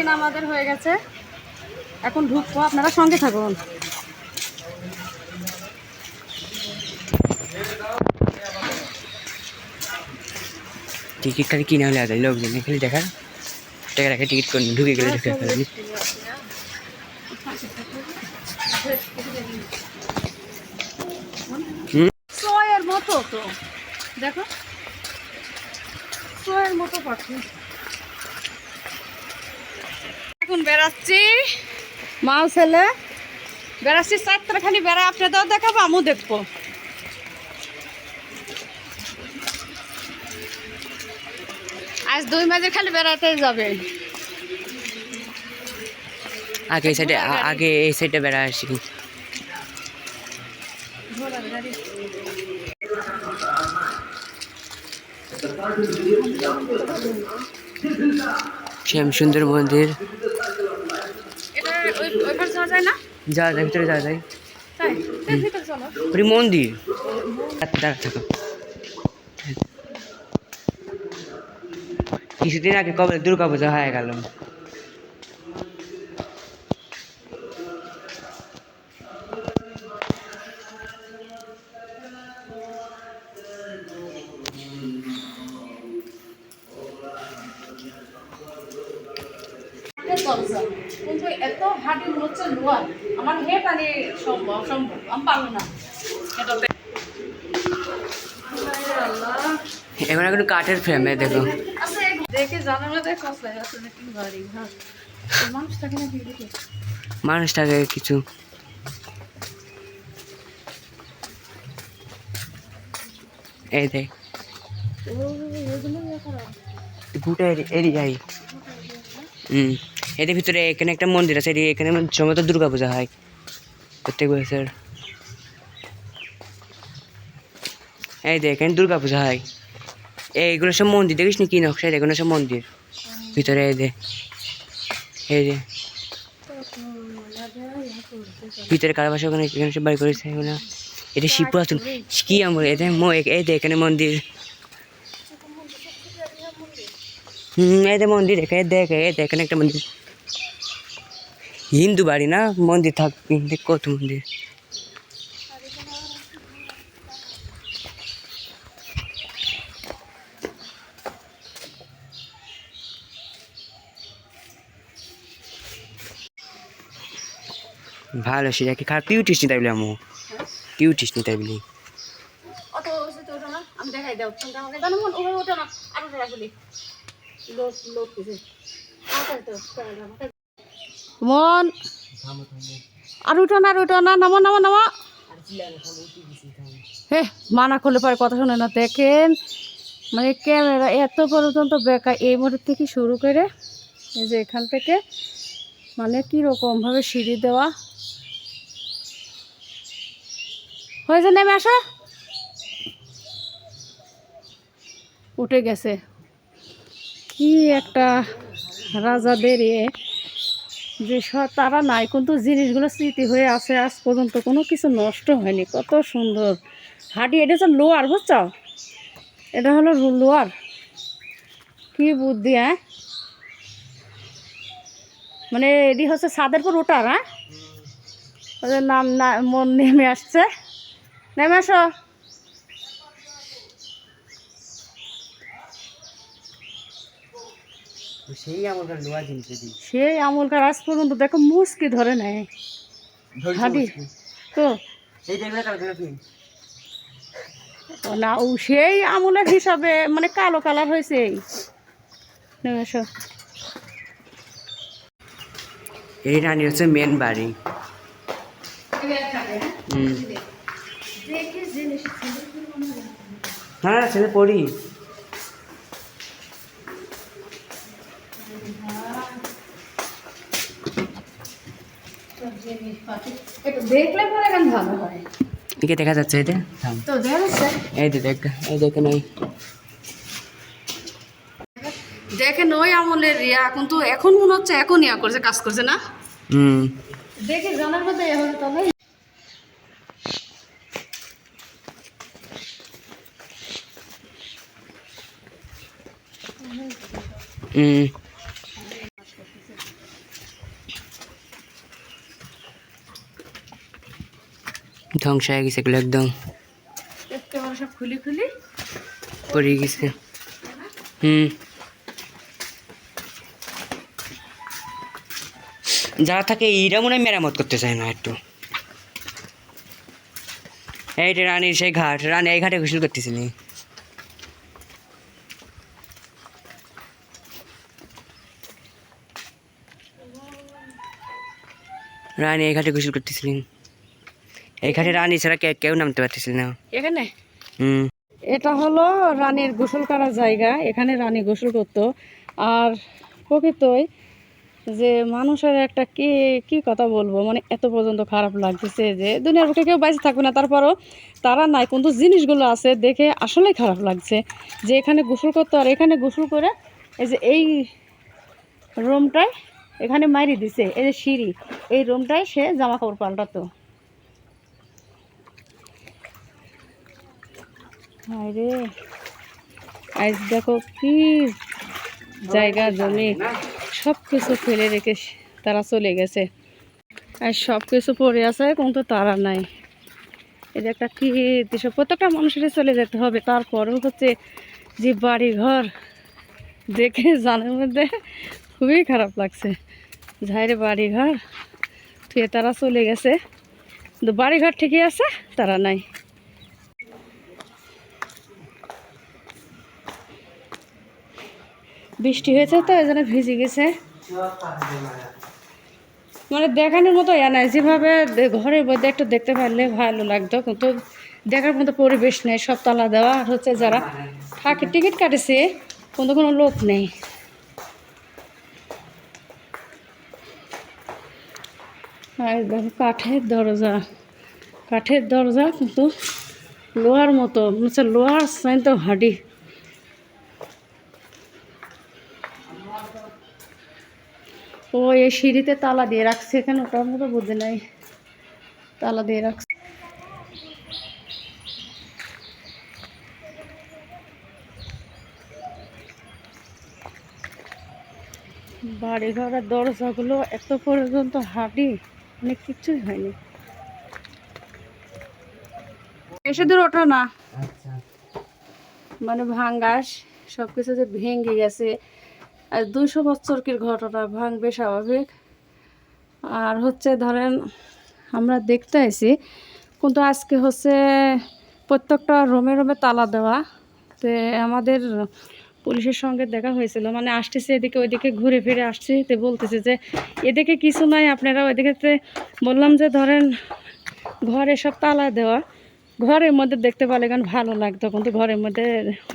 Check in আমাদের হয়ে গেছে। এখন ঢুকবো আপনারা সঙ্গে থাকুন। টিকিট খালি কিনে হলে আদায় লোকজন খালি দেখার। টাকা রাখে টিকিট করে ঢুকে গেলে ঢুকে ফেলবি সোয়ের মতো তো। দেখো সোয়ের মতো পাখি। এখন বেড়াচ্ছি। মাও ছেলে। বেড়াচ্ছি চারটা খালি বেড়া আপনাদেরও দেখাবো আমিও দেখব। আজ দুই মাঝে খালি বেড়াতে যাবে। আগে এই সাইডে আগে এই সাইডে বেড়া আসি। শ্যাম সুন্দর মন্দির। ওই ওইবার যাওয়া যায় না? যাওয়া যায় ভিতরে যাওয়া যায় তাই? তাই ভিতরে চলো। ওই মন্দির। দাঁড়া থাকো। কিছুদিন আগে কবে দুর্গা পূজা হয়ে গেল। দরজা। কিন্তু এত হাঁটি হচ্ছে লোয়ার আমার হেট আনি সম্ভব অসম্ভব আমি পারব না। এখন এখন কাঠের ফ্রেমে দেখো। আচ্ছা দেখে জানানো দেখ নাকি মানুষটাকে কিছু। এই দেখ। এরিয়াই। হুম। এদের ভিতরে এখানে একটা মন্দির আছে এটি- এখানে সময় তো দুর্গা পূজা হয়। প্রত্যেক বছর। এই দেখ, এখানে দুর্গা পূজা হয়। এইগুলো সব মন্দির, দেখিস নি কি নকশা? এগুলো সব মন্দির। ভিতরে এই দে এই যে ভিতরে কারও বাসা ওখানে, এখানে সব বাড়ি করেছে, এগুলো। এটা শিব পুরাতন। কি আমার এটা এই দে এখানে মন্দির। হুম, এই যে মন্দির, এখানে দেখ, এই দেখ, এখানে একটা মন্দির। হিন্দু বাড়ি না? মন্দির থাক কিন্তু কত মন্দির? ভালো, সেটা কি খারাপ? তুই উঠিস নি তাই বলে আমু? তুই উঠিস নি তাই বলি অত ওষুধ ওঠো না, আমি দেখাই দাও। তুমি আমাকে জানো মন। আর উঠো না, আর উঠো না, নামো নামো নামো। হে, মানা করলে পরে কথা শোনে না। দেখেন মানে ক্যামেরা এত পর্যন্ত বেকার। এই মুহূর্ত থেকে শুরু করে এই যে এখান থেকে মানে কীরকমভাবে সিঁড়ি দেওয়া। হয়েছে, নেমে আসো। উঠে গেছে। কি একটা রাজাদের এ যে তারা নাই, কিন্তু জিনিসগুলো স্মৃতি হয়ে আছে, আজ পর্যন্ত কোনো কিছু নষ্ট হয়নি। কত সুন্দর। হাঁটি, এটা হচ্ছে লোয়ার, বুঝছ? এটা হলো লোয়ার। কি বুদ্ধি হ্যাঁ? মানে এটি হচ্ছে ছাদের পর ওটার হ্যাঁ? ওদের নাম না মন নেমে আসছে। নেমে আসো। সেই আমার লোয়া জিনিস সেই আমলকার আজ পর্যন্ত দেখো মুসকি ধরে নেয়। হাঁটি তো? না ও সেই আমলের হিসাবে মানে কালো কালার হয়েছে এই। এই রানী হচ্ছে মেন বাড়ি। হ্যাঁ ছেলে পড়ি। দেখলে পরে গান ভালো হয় একে দেখা যাচ্ছে এটা। তো এই দেখ এই দেখেন এই দেখেন ওই আমলের ইয়া কিন্তু এখন মনে হচ্ছে এখন ইয়া করছে কাজ করছে না? হুম। দেখে জানার মধ্যে তবে হুম। ধ্বংস হয়ে গেছে এগুলো একদম সব খুলি খুলি। পড়ে গেছে। হুম। যারা থাকে এরা মনে হয় মেরামত করতে চায় না একটু। এইটা রানীর সেই ঘাট রানী এই ঘাটে গোসল করতেছিলি রানী এই ঘাটে গোসল করতেছিলেন ঘাটে রানী ছাড়া কেউ নামতে পারতেছিল না। এখানে? হুম। এটা হলো রানীর গোসল করার জায়গা। এখানে রানী গোসল করতো। আর প্রকৃতই যে মানুষের একটা কি কি কথা বলব? মানে এত পর্যন্ত খারাপ লাগতেছে যে দুনিয়ার বুকে কেউ বাইরে থাকবে না। তারপরও তারা নাই কিন্তু জিনিসগুলো আছে দেখে আসলেই খারাপ লাগছে যে এখানে গোসল করতো। আর এখানে গোসল করে এই যে এই রুমটায় এখানে মারি দিছে। এই যে সিঁড়ি এই রুমটায় সে জামা কাপড় পাল্টাতো। হায় রে আজ দেখো কি জায়গা জমি। সব কিছু ফেলে রেখে তারা চলে গেছে। আর সব কিছু পড়ে আছে, কিন্তু তারা নাই। এটা একটা কি দেশ প্রত্যেকটা মানুষেরই চলে যেতে হবে। তারপরেও হচ্ছে যে বাড়ি ঘর দেখে জানের মধ্যে খুবই খারাপ লাগছে। ঝাইরে বাড়ি ঘর থুয়ে তারা চলে গেছে। কিন্তু বাড়ি ঘর ঠিকই আছে, তারা নাই। বৃষ্টি হয়েছে তো, এই জন্য ভিজে গেছে। মানে দেখানোর মতো ইয়া নাই, যেভাবে ঘরের মধ্যে একটু দেখতে পারলে ভালো লাগতো, কিন্তু দেখার মতো পরিবেশ নেই, সব তালা দেওয়া আর হচ্ছে যারা। থাকে টিকিট কাটেছে, কিন্তু কোনো লোক নেই। কাঠের দরজা কাঠের দরজা কিন্তু লোহার মতো হচ্ছে লোহার সাইন তো হাঁডি। ও এই সিঁড়িতে তালা দিয়ে রাখছে এখানে ওটার মতো বুদ্ধি নাই। তালা দিয়ে রাখছে। বাড়ি ঘরের দরজাগুলো এত পর্যন্ত হাঁটি অনেক কিছুই হয়নি। বেশি দূর ওঠো না। আচ্ছা। মানে ভাঙ্গাস সবকিছু যে ভেঙে গেছে। আর দুশো বছরকের ঘটনা ভাঙবে স্বাভাবিক? আর হচ্ছে ধরেন, আমরা দেখতে আইছি, কিন্তু আজকে হচ্ছে প্রত্যেকটা রোমে রোমে তালা দেওয়া। তো আমাদের পুলিশের সঙ্গে দেখা হয়েছিল মানে আসতেছে এদিকে, ওইদিকে ঘুরে ফিরে আসছে। তো বলতেছে যে, এদিকে কিছু নাই, আপনারা ওইদিকে বললাম যে, ধরেন, ঘরে সব তালা দেওয়া। ঘরের মধ্যে দেখতে পারলে গান ভালো লাগতো, কিন্তু ঘরের মধ্যে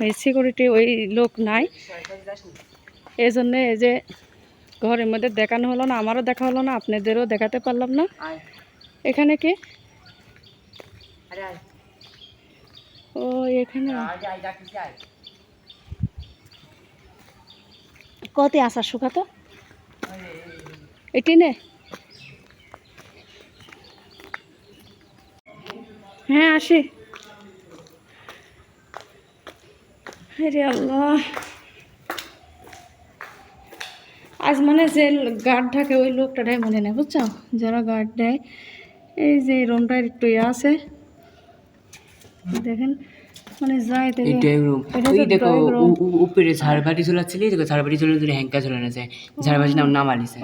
ওই সিকিউরিটি ওই লোক নাই। এই জন্যে এই যে ঘরের মধ্যে দেখানো হলো না আমারও দেখা হলো না আপনাদেরও দেখাতে পারলাম না। এখানে কি? ও এখানে। কত আসা শুকাতো এটি নে। হ্যাঁ আসি। আরে আল্লাহ। আজ মানে যে গার্ড থাকে ওই লোকটাটাই মনে নেই বুঝছ? যারা গার্ড দেয় এই যে রুমটার একটু ইয়ে আছে। দেখেন মানে যায় দেখে। ওই উপরে ঝাড়বাটি ঝুলাচ্ছিলি দেখো ঝাড়বাতি ঝুলে ধরে হ্যাঙ্কা ঝুলানো যায়। ঝাড়বাটি নাম যে।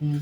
হুম।